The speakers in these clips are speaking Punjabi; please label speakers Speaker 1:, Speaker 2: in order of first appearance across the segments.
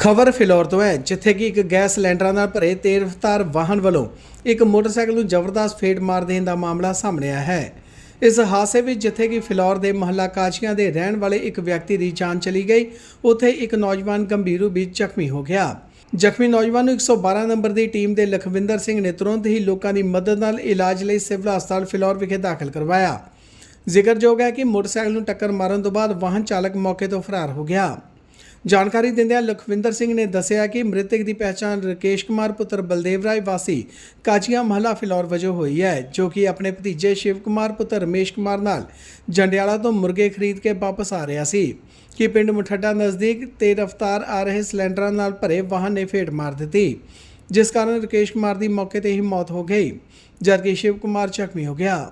Speaker 1: ਖਬਰ ਫਿਲੌਰ ਤੋਂ ਹੈ, ਜਿੱਥੇ ਕਿ ਇੱਕ ਗੈਸ ਸਿਲੰਡਰਾਂ ਨਾਲ ਭਰੇ ਤੇਜ਼ ਰਫ਼ਤਾਰ ਵਾਹਨ ਵੱਲੋਂ ਇੱਕ ਮੋਟਰਸਾਈਕਲ ਨੂੰ ਜ਼ਬਰਦਸਤ ਫੇਟ ਮਾਰ ਦੇਣ ਦਾ ਮਾਮਲਾ ਸਾਹਮਣੇ ਆਇਆ ਹੈ। ਇਸ ਹਾਦਸੇ ਵਿੱਚ ਜਿੱਥੇ ਕਿ ਫਿਲੌਰ ਦੇ ਮਹੱਲਾ ਕਾਚੀਆਂ ਦੇ ਰਹਿਣ ਵਾਲੇ ਇੱਕ ਵਿਅਕਤੀ ਦੀ ਜਾਨ ਚਲੀ ਗਈ, ਉੱਥੇ ਇੱਕ ਨੌਜਵਾਨ ਗੰਭੀਰ ਰੂਪ ਵਿੱਚ ਜ਼ਖਮੀ ਹੋ ਗਿਆ। ਜ਼ਖਮੀ ਨੌਜਵਾਨ ਨੂੰ 112 ਨੰਬਰ ਦੀ ਟੀਮ ਦੇ ਲਖਵਿੰਦਰ ਸਿੰਘ ਨੇ ਤੁਰੰਤ ਹੀ ਲੋਕਾਂ ਦੀ ਮਦਦ ਨਾਲ ਇਲਾਜ ਲਈ ਸਿਵਲ ਹਸਪਤਾਲ ਫਿਲੌਰ ਵਿਖੇ ਦਾਖਲ ਕਰਵਾਇਆ। ਜ਼ਿਕਰਯੋਗ ਹੈ ਕਿ ਮੋਟਰਸਾਈਕਲ ਨੂੰ ਟੱਕਰ ਮਾਰਨ ਤੋਂ ਬਾਅਦ ਵਾਹਨ ਚਾਲਕ ਮੌਕੇ ਤੋਂ ਫਰਾਰ ਹੋ ਗਿਆ। ਜਾਣਕਾਰੀ ਦਿੰਦਿਆਂ ਲਖਵਿੰਦਰ ਸਿੰਘ ਨੇ ਦੱਸਿਆ ਕਿ ਮ੍ਰਿਤਕ ਦੀ ਪਛਾਣ ਰਕੇਸ਼ ਕੁਮਾਰ, ਪੁੱਤਰ ਬਲਦੇਵ ਰਾਏ ਵਾਸੀ ਕਾਜੀਆਂ ਮਹੱਲਾ ਫਿਲੌਰ ਵਜੋਂ ਹੋਈ ਹੈ, ਜੋ ਕਿ ਆਪਣੇ ਭਤੀਜੇ ਸ਼ਿਵ ਕੁਮਾਰ, ਪੁੱਤਰ ਰਮੇਸ਼ ਕੁਮਾਰ ਨਾਲ ਜੰਡਿਆਲਾ ਤੋਂ ਮੁਰਗੇ ਖਰੀਦ ਕੇ ਵਾਪਸ ਆ ਰਿਹਾ ਸੀ। ਕਿ ਪਿੰਡ ਮੁਠੱਡਾ ਨਜ਼ਦੀਕ 'ਤੇ ਰਫ਼ਤਾਰ ਆ ਰਹੇ ਸਿਲੰਡਰਾਂ ਨਾਲ ਭਰੇ ਵਾਹਨ ਨੇ ਫੇਟ ਮਾਰ ਦਿੱਤੀ, ਜਿਸ ਕਾਰਨ ਰਕੇਸ਼ ਕੁਮਾਰ ਦੀ ਮੌਕੇ ਤੇ ਹੀ ਮੌਤ ਹੋ ਗਈ, ਜਦਕਿ ਸ਼ਿਵ ਕੁਮਾਰ ਜ਼ਖਮੀ ਹੋ ਗਿਆ।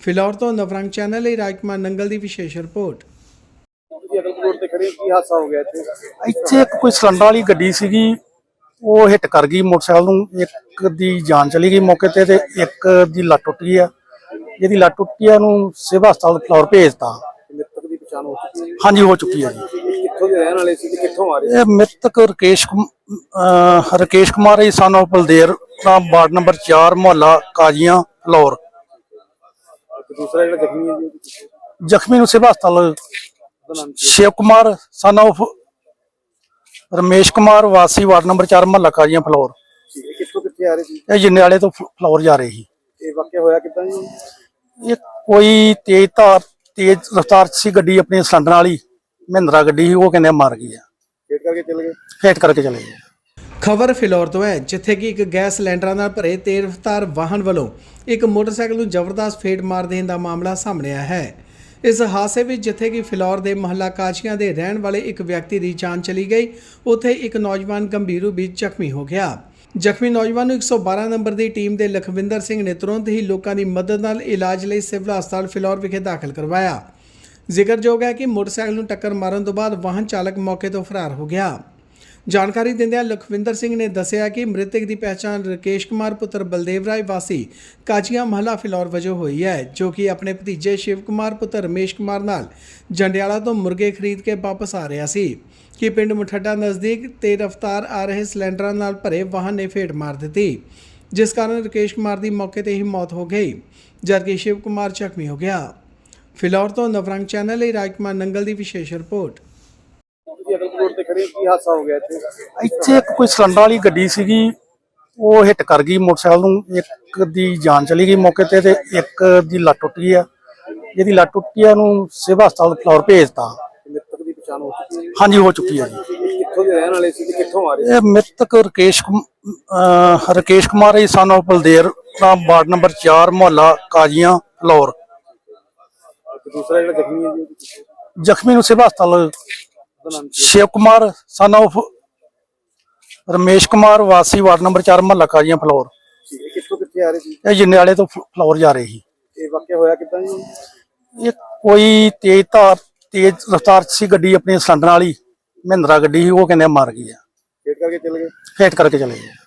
Speaker 1: ਫਿਲੌਰ ਤੋਂ ਨਵਰੰਗ ਚੈਨਲ ਲਈ ਰਾਜਕੁਮਾਰ ਨੰਗਲ ਦੀ ਵਿਸ਼ੇਸ਼ ਰਿਪੋਰਟ।
Speaker 2: ਖੜੇ ਹੋ, ਕੀ ਹਾਦਸਾ ਹੋ ਗਿਆ ਇੱਥੇ?
Speaker 3: ਇੱਥੇ ਇੱਕ ਕੋਈ ਸਿਲੰਡਰ ਵਾਲੀ ਗੱਡੀ ਸੀਗੀ ਉਹ ਹਿੱਟ ਕਰ ਗਈ ਮੋਟਰਸਾਈਕਲ ਨੂੰ ਇੱਕ ਦੀ ਜਾਨ ਚਲੀ ਗਈ ਮੌਕੇ ਤੇ ਤੇ ਇੱਕ ਦੀ ਲੱਤ ਟੁੱਟ ਗਈ ਆ। ਜਿਹਦੀ ਲੱਤ ਟੁੱਟੀ ਆ ਉਹਨੂੰ ਸਿਵਲ ਹਸਪਤਾਲ ਫਲੋਰ ਭੇਜਤਾ।
Speaker 2: ਮ੍ਰਿਤਕ ਦੀ ਪਛਾਣ ਹੋ ਚੁੱਕੀ ਹੈ।
Speaker 3: ਹਾਂਜੀ ਹੋ ਚੁੱਕੀ ਆ ਜੀ।
Speaker 2: ਇਹ ਕਿੱਥੋਂ ਦੇ ਰਹਿਣ ਵਾਲੇ ਸੀ ਤੇ ਕਿੱਥੋਂ ਆ ਰਹੇ
Speaker 3: ਇਹ ਮ੍ਰਿਤਕ ਰਕੇਸ਼ ਕੁਮ- ਅਹ ਰਕੇਸ਼ ਕੁਮਾਰ ਜੀ ਸਨ of ਬਲਦੇਰ ਦਾ ਵਾਰਡ ਨੰਬਰ 4 ਮੁਹੱਲਾ ਕਾਜੀਆਂ ਫਲੋਰ।
Speaker 2: ਤੇ ਦੂਸਰਾ ਜਿਹੜਾ ਜ਼ਖਮੀ ਹੈ ਜੀ?
Speaker 3: ਜ਼ਖਮੀ ਨੂੰ ਸਿਵਲ ਹਸਪਤਾਲ ਸ਼ਿਵ ਕੁਮਾਰ ਸਨ of ਰਮੇਸ਼ ਕੁਮਾਰ ਵਾਸੀ ਵਾਰਡ ਨੰਬਰ 4 ਮੁਹੱਲਾ ਕਾਜੀਆਂ ਫਲੋਰ।
Speaker 2: ਇਹ ਕਿੱਥੋਂ ਕਿੱਥੇ ਆ ਰਹੇ ਸੀ?
Speaker 3: ਇਹ ਜਿੰਨੇ ਤੋਂ ਫ- ਫਲੋਰ ਜਾ ਰਹੇ ਸੀ।
Speaker 2: ਇਹ ਵਾਕਿਆ ਹੋਇਆ ਕਿੱਦਾਂ ਜੀ?
Speaker 3: ਇਹ ਕੋਈ ਤੇਜ਼ ਧਾਰ ਤੇਜ਼ ਰਫ਼ਤਾਰ 'ਚ ਸੀ ਗੱਡੀ ਆਪਣੀ ਸਿਲੰਡਰ ਵਾਲੀ ਮਹਿੰਦਰਾ ਗੱਡੀ ਸੀ ਉਹ ਕਹਿੰਦੇ ਮਾਰ ਗਈ ਆ।
Speaker 2: ਫੇਟ ਕਰਕੇ ਚੱਲ ਗਏ?
Speaker 3: ਫੇਟ ਕਰਕੇ ਚਲੇ ਗਏ।
Speaker 1: ਖਬਰ ਫਿਲੌਰ ਤੋਂ ਹੈ ਜਿੱਥੇ ਕਿ ਇੱਕ ਗੈਸ ਸਿਲੰਡਰਾਂ ਨਾਲ ਭਰੇ ਤੇਜ਼ ਰਫ਼ਤਾਰ ਵਾਹਨ ਵੱਲੋਂ ਇੱਕ ਮੋਟਰਸਾਈਕਲ ਨੂੰ ਜ਼ਬਰਦਸਤ ਫੇਟ ਮਾਰ ਦੇਣ ਦਾ ਮਾਮਲਾ ਸਾਹਮਣੇ ਆਇਆ ਹੈ। ਇਸ ਹਾਦਸੇ ਵਿੱਚ ਜਿੱਥੇ ਕਿ ਫਿਲੌਰ ਦੇ ਮਹੱਲਾ ਕਾਸ਼ੀਆਂ ਦੇ ਰਹਿਣ ਵਾਲੇ ਇੱਕ ਵਿਅਕਤੀ ਦੀ ਜਾਨ ਚਲੀ ਗਈ, ਉੱਥੇ ਇੱਕ ਨੌਜਵਾਨ ਗੰਭੀਰ ਰੂਪ ਵਿੱਚ ਜ਼ਖਮੀ ਹੋ ਗਿਆ। ਜ਼ਖਮੀ ਨੌਜਵਾਨ ਨੂੰ 112 ਨੰਬਰ ਦੀ ਟੀਮ ਦੇ ਲਖਵਿੰਦਰ ਸਿੰਘ ਨੇ ਤੁਰੰਤ ਹੀ ਲੋਕਾਂ ਦੀ ਮਦਦ ਨਾਲ ਇਲਾਜ ਲਈ ਸਿਵਲ ਹਸਪਤਾਲ ਫਿਲੌਰ ਵਿਖੇ ਦਾਖਲ ਕਰਵਾਇਆ। ਜ਼ਿਕਰਯੋਗ ਹੈ ਕਿ ਮੋਟਰਸਾਈਕਲ ਨੂੰ ਟੱਕਰ ਮਾਰਨ ਤੋਂ ਬਾਅਦ ਵਾਹਨ ਚਾਲਕ ਮੌਕੇ ਤੋਂ ਫਰਾਰ ਹੋ ਗਿਆ। ਜਾਣਕਾਰੀ ਦਿੰਦਿਆਂ ਲਖਵਿੰਦਰ ਸਿੰਘ ਨੇ ਦੱਸਿਆ ਕਿ ਮ੍ਰਿਤਕ ਦੀ ਪਹਿਚਾਣ ਰਕੇਸ਼ ਕੁਮਾਰ, ਪੁੱਤਰ ਬਲਦੇਵ ਰਾਏ ਵਾਸੀ ਕਾਜੀਆਂ ਮਹੱਲਾ ਫਿਲੌਰ ਵਜੋਂ ਹੋਈ ਹੈ, ਜੋ ਕਿ ਆਪਣੇ ਭਤੀਜੇ ਸ਼ਿਵ ਕੁਮਾਰ, ਪੁੱਤਰ ਰਮੇਸ਼ ਕੁਮਾਰ ਨਾਲ ਜੰਡਿਆਲਾ ਤੋਂ ਮੁਰਗੇ ਖਰੀਦ ਕੇ ਵਾਪਸ ਆ ਰਿਹਾ ਸੀ। ਕਿ ਪਿੰਡ ਮੁਠੱਡਾ ਨਜ਼ਦੀਕ 'ਤੇ ਰਫ਼ਤਾਰ ਆ ਰਹੇ ਸਿਲੰਡਰਾਂ ਨਾਲ ਭਰੇ ਵਾਹਨ ਨੇ ਫੇਟ ਮਾਰ ਦਿੱਤੀ, ਜਿਸ ਕਾਰਨ ਰਕੇਸ਼ ਕੁਮਾਰ ਦੀ ਮੌਕੇ ਤੇ ਹੀ ਮੌਤ ਹੋ ਗਈ, ਜਦਕਿ ਸ਼ਿਵ ਕੁਮਾਰ ਜ਼ਖਮੀ ਹੋ ਗਿਆ। ਫਿਲੌਰ ਤੋਂ ਨਵਰੰਗ ਚੈਨਲ ਲਈ ਰਾਜਕੁਮਾਰ ਨੰਗਲ ਦੀ ਵਿਸ਼ੇਸ਼ ਰਿਪੋਰਟ।
Speaker 2: ਰੋਡ ਤੇ ਖੜੇ ਹੋ, ਕੀ ਹਾਦਸਾ ਹੋ ਗਿਆ ਇੱਥੇ?
Speaker 3: ਇੱਥੇ ਇੱਕ ਕੋਈ ਸਿਲੰਡਰ ਵਾਲੀ ਗੱਡੀ ਸੀਗੀ ਉਹ ਹਿੱਟ ਕਰ ਗਈ ਮੋਟਰਸਾਈਕਲ ਨੂੰ ਇੱਕ ਦੀ ਜਾਨ ਚਲੀ ਗਈ ਮੌਕੇ ਤੇ ਤੇ ਇੱਕ ਦੀ ਲੱਤ ਟੁੱਟ ਗਈ ਆ। ਜਿਹਦੀ ਲੱਤ ਟੁੱਟੀ ਆ ਉਹਨੂੰ ਸਿਵਲ ਹਸਪਤਾਲ ਫਲੋਰ ਭੇਜਤਾ।
Speaker 2: ਮ੍ਰਿਤਕ ਦੀ ਪਛਾਣ ਹੋ ਚੁੱਕੀ ਹੈ।
Speaker 3: ਹਾਂਜੀ ਹੋ ਚੁੱਕੀ ਆ ਜੀ।
Speaker 2: ਕਿੱਥੋਂ ਦੇ ਰਹਿਣ ਵਾਲੇ ਸੀ ਤੇ ਕਿੱਥੋਂ ਆ ਰਹੇ
Speaker 3: ਇਹ ਮ੍ਰਿਤਕ ਰਕੇਸ਼ ਕੁਮ- ਅਹ ਰਕੇਸ਼ ਕੁਮਾਰ ਜੀ ਸਨ of ਬਲਦੇਰ ਦਾ ਵਾਰਡ ਨੰਬਰ 4 ਮੁਹੱਲਾ ਕਾਜੀਆਂ ਫਲੋਰ।
Speaker 2: ਤੇ ਦੂਸਰਾ ਜਿਹੜਾ ਜ਼ਖਮੀ ਹੈ ਜੀ
Speaker 3: ਜ਼ਖਮੀ ਨੂੰ ਸਿਵਲ ਹਸਪਤਾਲ ਸ਼ਿਵ ਕੁਮਾਰ ਸਨ of ਰਮੇਸ਼ ਕੁਮਾਰ ਵਾਸੀ ਵਾਰਡ ਨੰਬਰ 4 ਮੁਹੱਲਾ ਕਾਜੀਆਂ ਫਲੋਰ।
Speaker 2: ਇਹ ਕਿੱਥੋਂ ਕਿੱਥੇ ਆ ਰਹੇ ਸੀ?
Speaker 3: ਇਹ ਜਿੰਨੇ ਤੋਂ ਫ- ਫਲੋਰ ਜਾ ਰਹੇ ਸੀ।
Speaker 2: ਇਹ ਵਾਕਿਆ ਹੋਇਆ ਕਿੱਦਾਂ ਜੀ?
Speaker 3: ਇਹ ਕੋਈ ਤੇਜ਼ ਧਾਰ ਤੇਜ਼ ਰਫ਼ਤਾਰ 'ਚ ਸੀ ਗੱਡੀ ਆਪਣੀ ਸਿਲੰਡਰ ਵਾਲੀ ਮਹਿੰਦਰਾ ਗੱਡੀ ਸੀ ਉਹ ਕਹਿੰਦੇ ਮਾਰ ਗਈ ਆ।
Speaker 2: ਫੇਟ ਕਰਕੇ ਚੱਲ ਗਏ?
Speaker 3: ਫੇਟ ਕਰਕੇ ਚਲੇ ਗਏ।